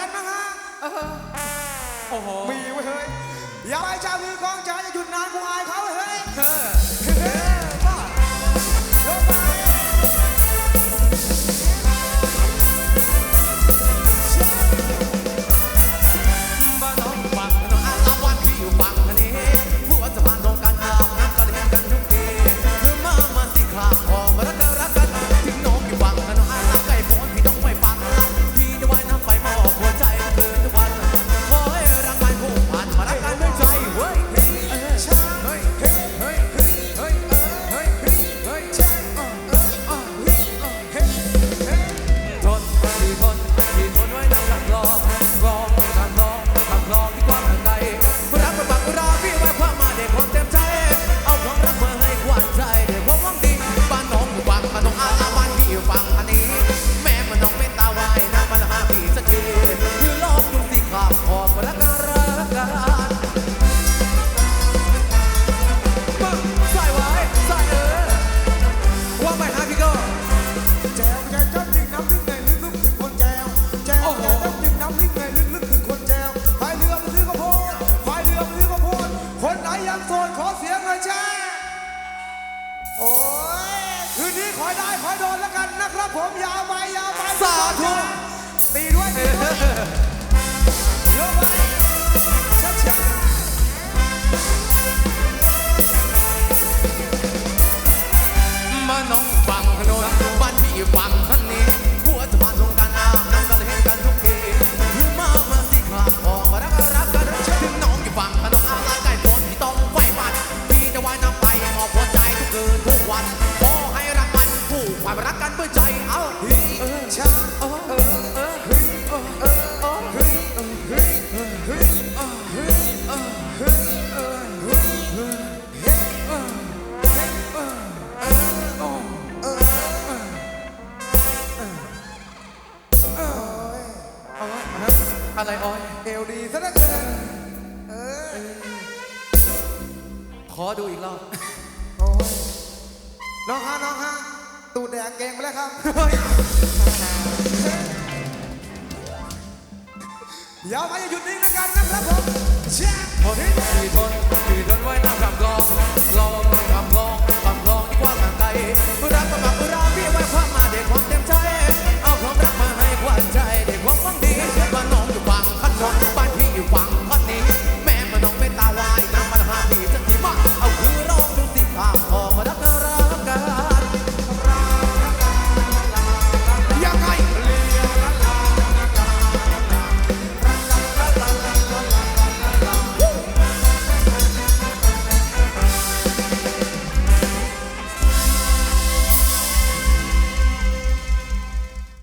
ดันมั้งฮะโอ้โหมีเว้ยเฮ้ยอย่าไปชาวือกองจ๋าอย่าหยุดนานกูอายเขาเฮ้ย เออ เสียงหน่อยจ้า โอ้ย คืนนี้ขอได้ขอโดนแล้วกันนะครับผมยาวไปยาวไปสาธุตีด้วยตีด้วยยกช้ามาน้องฟังโนนบ้านพี่ฟังท่นนี้ ความรักกันเพื่อใจเอาเฮ้ยชาอะไรโอยเอวดีซะเลือกินขอดูอีกรอบน้องฮะน้องฮะ ตูดแดงเกงไปแล้วครับเดี๋ยวไปหยุดนิ่งนะกันนะครับผม